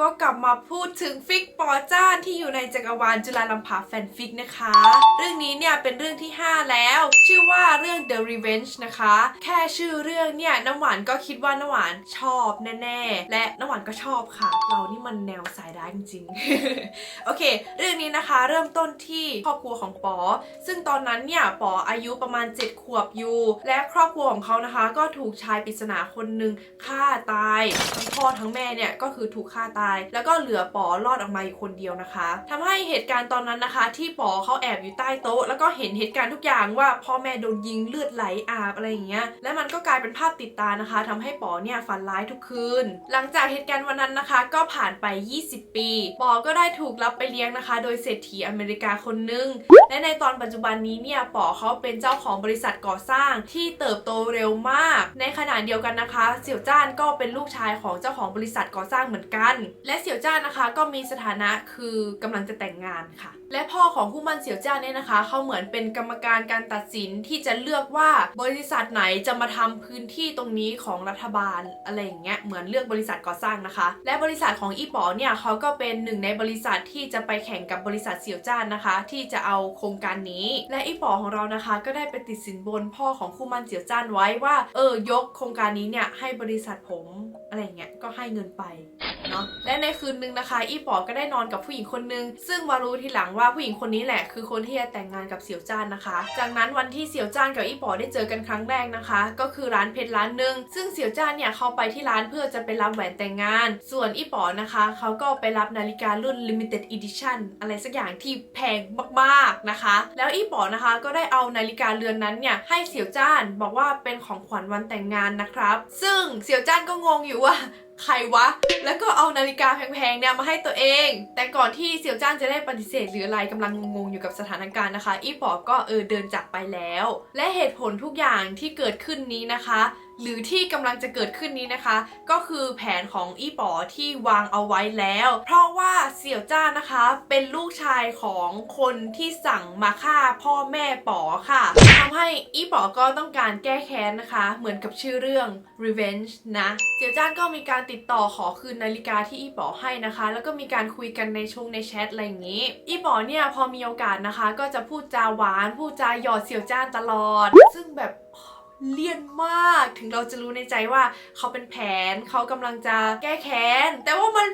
ก็กลับมาพูดถึงฟิกปอจ้านที่อยู่ในจักรวาลจุฬาลัมพาแฟนฟิกนะคะ เรื่องนี้เนี่ยเป็นเรื่องที่ 5 แล้ว ชื่อว่าเรื่อง The Revenge นะคะ แค่ชื่อเรื่องเนี่ยน้ำหวานก็คิดว่าน้ำหวานชอบแน่ๆ และน้ำหวานก็ชอบค่ะ เรานี่มันแนวสายร้ายจริงๆ โอเค เรื่องนี้นะคะเริ่มต้นที่ครอบครัวของปอ ซึ่งตอนนั้นเนี่ยปออายุประมาณ 7 ขวบอยู่ และครอบครัวของเขานะคะ ก็ถูกชายปริศนาคนหนึ่งฆ่าตายทั้งพ่อทั้งแม่เนี่ยก็คือถูกฆ่าตายแล้วก็เหลือปอรอดออกมาอีกคนเดียวนะคะทำให้เหตุการณ์ตอนนั้นนะคะ ที่ปอเขาแอบอยู่ใต้โต๊ะ แล้วก็เห็นเหตุการณ์ทุกอย่างว่าพ่อแม่โดนยิงเลือดไหลอาบอะไรอย่างเงี้ยและมันก็กลายเป็นภาพติดตานะคะทำให้ปอเนี่ยฝันร้ายทุกคืน หลังจากเหตุการณ์วันนั้นนะคะ ก็ผ่านไป 20 ปี ปอก็ได้ถูกรับไปเลี้ยงนะคะ โดยเศรษฐีอเมริกาคนหนึงและในตอนปัจจุบันนี้เนี่ยปอเขาเป็นเจ้าของบริษัทก่อสร้างที่เติบโตเร็วมาก ในขณะเดียวกันนะคะ เสี่ยวจ้านก็เป็นลูกชายของเจ้าของบริษัทก่อสร้างเหมือนกันและเสี่ยวจ้านนะคะก็มีสถานะคือกำลังจะแต่งงานค่ะ และพ่อของคู่มั่นเสี่ยวจ้านเนี่ยนะคะเขาเหมือนเป็นกรรมการการตัดสินที่จะเลือกว่าบริษัทไหนจะมาทำพื้นที่ตรงนี้ของรัฐบาลอะไรอย่างเงี้ยเหมือนเลือกบริษัทก่อสร้างนะคะ และบริษัทของอีป๋อเนี่ยเขาก็เป็นหนึ่งในบริษัทที่จะไปแข่งกับบริษัทเสี่ยวจ้านนะคะ ที่จะเอาโครงการนี้ และอีป๋อของเรานะคะ ก็ได้ไปติดสินบนพ่อของคู่มั่นเสี่ยวจ้านไว้ว่า เออยกโครงการนี้เนี่ยให้บริษัทผมอะไรอย่างเงี้ยก็ให้เงินไป เนาะและในคืนนึงนะคะ อีป๋อก็ได้นอนกับผู้หญิงคนนึง ซึ่งมารู้ทีหลังว่าผู้หญิงคนนี้แหละคือคนที่จะแต่งงานกับเสี่ยวจ้านนะคะ จากนั้นวันที่เสี่ยวจ้านกับอีป๋อได้เจอกันครั้งแรกนะคะ ก็คือร้านเพชรร้านหนึ่งซึ่งเสี่ยวจ้านเนี่ยเขาไปที่ร้านเพื่อจะไปรับแหวนแต่งงาน ส่วนอีป๋อนะคะเขาก็ไปรับนาฬิการุ่น limited edition อะไรสักอย่างที่แพงมากๆนะคะ แล้วอีป๋อนะคะก็ได้เอานาฬิกาเรือนนั้นเนี่ยให้เสี่ยวจ้านบอกว่าเป็นของขวัญวันแต่งงานนะครับ ซึ่งเสี่ยวจ้านก็งงอยู่ว่า ใครวะ แล้วก็เอานาฬิกาแพงๆเนี่ยมาให้ตัวเอง แต่ก่อนที่เสี่ยวจ้านจะได้ปฏิเสธหรืออะไรกำลังงงๆอยู่กับสถานการณ์นะคะ อีป๋อก็เออเดินจากไปแล้ว และเหตุผลทุกอย่างที่เกิดขึ้นนี้นะคะ หรือที่กำลังจะเกิดขึ้นนี้นะคะ ก็คือแผนของอีป๋อที่วางเอาไว้แล้ว เพราะว่าเสี่ยวจ้านนะคะ เป็นลูกชายของคนที่สั่งมาฆ่าพ่อแม่ป๋อค่ะทำให้อีป๋อก็ต้องการแก้แค้นนะคะ เหมือนกับชื่อเรื่อง revenge นะ เสี่ยวจ้านก็มีการติดต่อขอคืนนาฬิกาที่อีป๋อให้นะคะ แล้วก็มีการคุยกันในช่วงในแชทอะไรอย่างนี้ อีป๋อเนี่ยพอมีโอกาสนะคะ ก็จะพูดจาหวาน พูดจาหยอดเสี่ยวจ้านตลอด ซึ่งแบบ เลี่ยนมากถึงเราจะรู้ในใจว่าเขาเป็นแผนเขากำลังจะแก้แค้นแต่ว่ามัน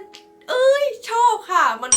เอ้ยชอบค่ะมัน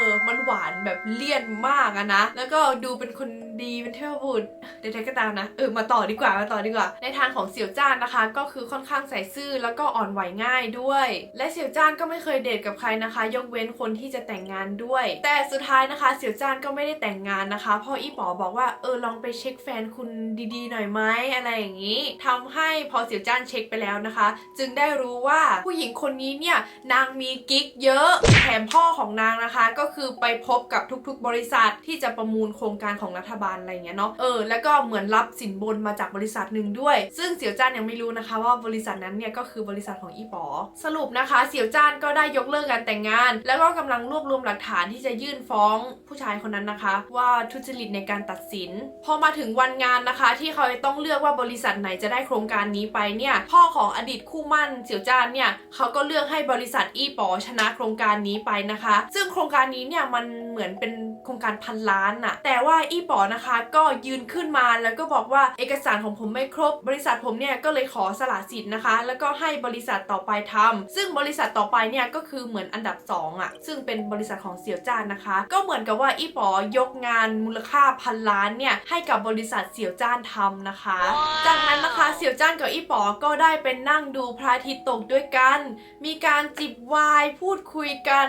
ออมันหวานแบบเลี่ยนมากอะนะ แล้วก็ดูเป็นคนดีเป็นเทพบุตรใดๆก็ตามนะ เออ มาต่อดีกว่า มาต่อดีกว่า ในทางของเสี่ยวจ้านนะคะ ก็คือค่อนข้างใส่ซื่อแล้วก็อ่อนไหวง่ายด้วย และเสี่ยวจ้านก็ไม่เคยเดทกับใครนะคะ ยกเว้นคนที่จะแต่งงานด้วย แต่สุดท้ายนะคะ เสี่ยวจ้านก็ไม่ได้แต่งงานนะคะเพราะอีป๋อบอกว่า เออ ลองไปเช็คแฟนคุณดีๆ หน่อยไหมอะไรอย่างนี้ทำให้พอเสี่ยวจ้านเช็คไปแล้วนะคะ จึงได้รู้ว่าผู้หญิงคนนี้เนี่ยนางมีกิ๊กเยอะ แถมพ่อของนางนะคะก็คือไปพบกับทุกๆ บริษัทที่จะประมูลโครงการของรัฐบาลอะไรเงี้ยเนาะเออแล้วก็เหมือนรับสินบนมาจากบริษัทหนึ่งด้วย ซึ่งเสี่ยวจ้านยังไม่รู้นะคะว่าบริษัทนั้นเนี่ยก็คือบริษัทของอีป๋อสรุปนะคะ เสี่ยวจ้านก็ได้ยกเลิกการแต่งงาน แล้วก็กำลังรวบรวมหลักฐานที่จะยื่นฟ้องผู้ชายคนนั้นนะคะ ว่าทุจริตในการตัดสิน พอมาถึงวันงานนะคะ ที่เขาต้องเลือกว่าบริษัทไหนจะได้โครงการนี้ไปเนี่ยพ่อของอดีตคู่มั่นเสี่ยวจ้านเนี่ยเขาก็เลือกให้บริษัทอีป๋อชนะโครงการนี้ไปนะคะ ซึ่งโครงการนี้เนี่ยมันเหมือนเป็นโครงการพันล้านน่ะแต่ว่าอีป๋อนะคะก็ยืนขึ้นมาแล้วก็บอกว่าเอกสารของผมไม่ครบ บริษัทผมเนี่ยก็เลยขอสละสิทธิ์นะคะ แล้วก็ให้บริษัทต่อไปทำซึ่งบริษัทต่อไปเนี่ยก็คือเหมือนอันดับสองอะซึ่งเป็นบริษัทของเสี่ยวจ้านนะคะ ก็เหมือนกับว่าอีป๋อยกงานมูลค่าพันล้านเนี่ยให้กับบริษัทเสี่ยวจ้านทำนะคะ จากนั้นนะคะเสี่ยวจ้านกับอีป๋อก็ได้ไปนั่งดูพระอาทิตย์ตกด้วยกัน มีการจิบไวน์พูดคุยกัน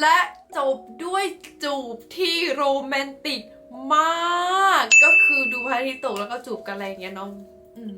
และ จบด้วยจูบที่โรแมนติกมาก ก็คือดูพระอาทิตย์ตกแล้วก็จูบกันอะไรอย่างเงี้ยเน้องอืม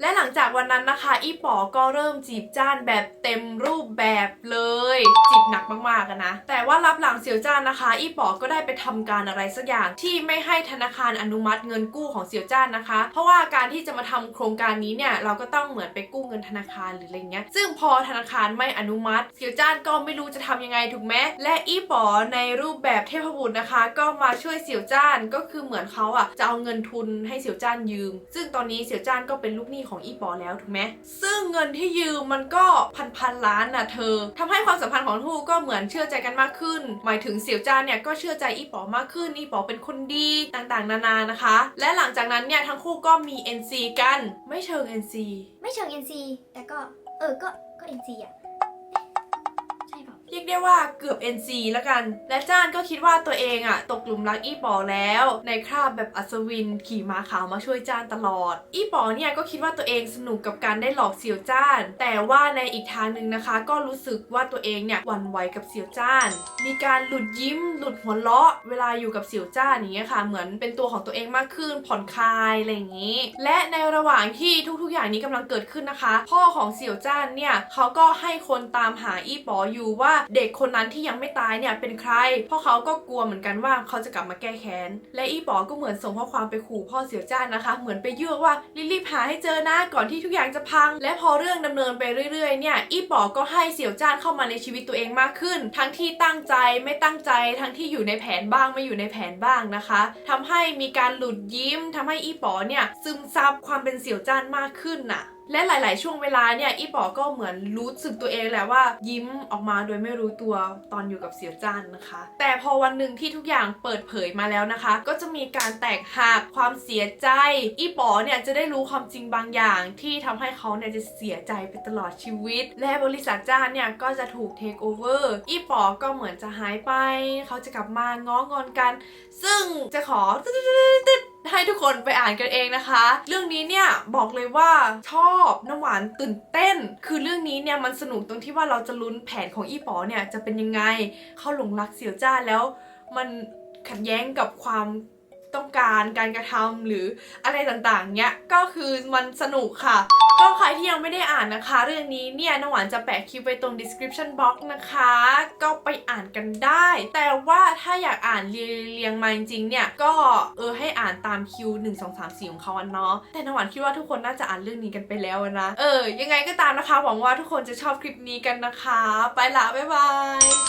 และหลังจากวันนั้นนะคะ อีป๋อก็เริ่มจีบจ้านแบบเต็มรูปแบบเลย จีบหนักมากๆอะนะ แต่ว่ารับหลังเสี่ยวจ้านนะคะ อีป๋อก็ได้ไปทำการอะไรสักอย่างที่ไม่ให้ธนาคารอนุมัติเงินกู้ของเสี่ยวจ้านนะคะ เพราะว่าการที่จะมาทำโครงการนี้เนี่ยเราก็ต้องเหมือนไปกู้เงินธนาคารหรืออะไรเงี้ย ซึ่งพอธนาคารไม่อนุมัติ เสี่ยวจ้านก็ไม่รู้จะทำยังไงถูกไหมและอีป๋อในรูปแบบเทพบุตรนะคะ ก็มาช่วยเสี่ยวจ้านก็คือเหมือนเขาอะจะเอาเงินทุนให้เสี่ยวจ้านยืม ซึ่งตอนนี้เสี่ยวจ้านก็เป็นลูกหนี้ของอีปอแล้วถูกไหมซึ่งเงินที่ยืมมันก็พันพันๆล้านน่ะเธอทำให้ความสัมพันธ์ของทั้งคู่ก็เหมือนเชื่อใจกันมากขึ้น หมายถึงเสี่ยวจ้านเนี่ยก็เชื่อใจอีปอมากขึ้นอีปอเป็นคนดีต่างๆ นานานะคะ และหลังจากนั้นเนี่ยทั้งคู่ก็มี NC กัน ไม่เชิง NC ไม่เชิง NC แต่ก็เออก็ก็ NC อะ เรียกได้ว่าเกือบ NC แล้วกัน และจ้านก็คิดว่าตัวเองอะตกหลุมรักอีป๋อแล้ว ในคราบแบบอัศวินขี่ม้าขาวมาช่วยจ้านตลอด อีป๋อเนี่ยก็คิดว่าตัวเองสนุกกับการได้หลอกเสี่ยวจ้าน แต่ว่าในอีกทางหนึ่งนะคะ ก็รู้สึกว่าตัวเองเนี่ยหวั่นไหวกับเสี่ยวจ้าน มีการหลุดยิ้ม หลุดหัวเราะ เวลาอยู่กับเสี่ยวจ้านอย่างเงี้ยค่ะ เหมือนเป็นตัวของตัวเองมากขึ้น ผ่อนคลายอะไรอย่างนี้ และในระหว่างที่ทุกๆ อย่างนี้กำลังเกิดขึ้นนะคะ พ่อของเสี่ยวจ้านเนี่ยเขาก็ให้คนตามหาอีป๋ออยู่ว่าเด็กคนนั้นที่ยังไม่ตายเนี่ยเป็นใคร เพราะเขาก็กลัวเหมือนกันว่าเขาจะกลับมาแก้แค้น และอีป๋อก็เหมือนส่งข้อความไปขู่พ่อเสี่ยวจ้านนะคะ เหมือนไปยั่วว่ารีบๆหาให้เจอนะก่อนที่ทุกอย่างจะพัง และพอเรื่องดำเนินไปเรื่อยๆเนี่ยอีป๋อก็ให้เสี่ยวจ้านเข้ามาในชีวิตตัวเองมากขึ้น ทั้งที่ตั้งใจไม่ตั้งใจทั้งที่อยู่ในแผนบ้างไม่อยู่ในแผนบ้างนะคะทำให้มีการหลุดยิ้มทำให้อีป๋อเนี่ยซึมซับความเป็นเสี่ยวจ้านมากขึ้นน่ะ และหลาย ๆ ช่วงเวลาเนี่ยอีป๋อก็เหมือนรู้สึกตัวเองแหละว่า ยิ้มออกมาโดยไม่รู้ตัวตอนอยู่กับเสี่ยวจ้านนะคะ แต่พอวันหนึ่งที่ทุกอย่างเปิดเผยมาแล้วนะคะ ก็จะมีการแตกหักความเสียใจ อีป๋อเนี่ยจะได้รู้ความจริงบางอย่าง ที่ทำให้เขาเนี่ยจะเสียใจไปตลอดชีวิต และบริษัทจ้านเนี่ยก็จะถูกเทคโอเวอร์อีป๋อก็เหมือนจะหายไป เขาจะกลับมาง้องอนกัน ซึ่งจะขอ ให้ทุกคนไปอ่านกันเองนะคะ เรื่องนี้เนี่ยบอกเลยว่าชอบน้ำหวานตื่นเต้น คือเรื่องนี้เนี่ยมันสนุกตรงที่ว่าเราจะลุ้นแผนของอีป๋อเนี่ยจะเป็นยังไง เข้าหลงรักเสี่ยวจ้าแล้วมันขัดแย้งกับความ ต้องการการกระทำหรืออะไรต่างๆเนี่ยก็คือมันสนุกค่ะ ก็ใครที่ยังไม่ได้อ่านนะคะ เรื่องนี้เนี่ยน้ำหวานจะแปะคลิปไว้ตรง description box นะคะ ก็ไปอ่านกันได้ แต่ว่าถ้าอยากอ่านเรียงมาจริงๆเนี่ยก็เออให้อ่านตามคิว 1 2 3 4 ของเขาอะเนาะแต่น้ำหวานคิดว่าทุกคนน่าจะอ่านเรื่องนี้กันไปแล้วนะเออยังไงก็ตามนะคะหวังว่าทุกคนจะชอบคลิปนี้กันนะคะ ไปละบ๊ายบาย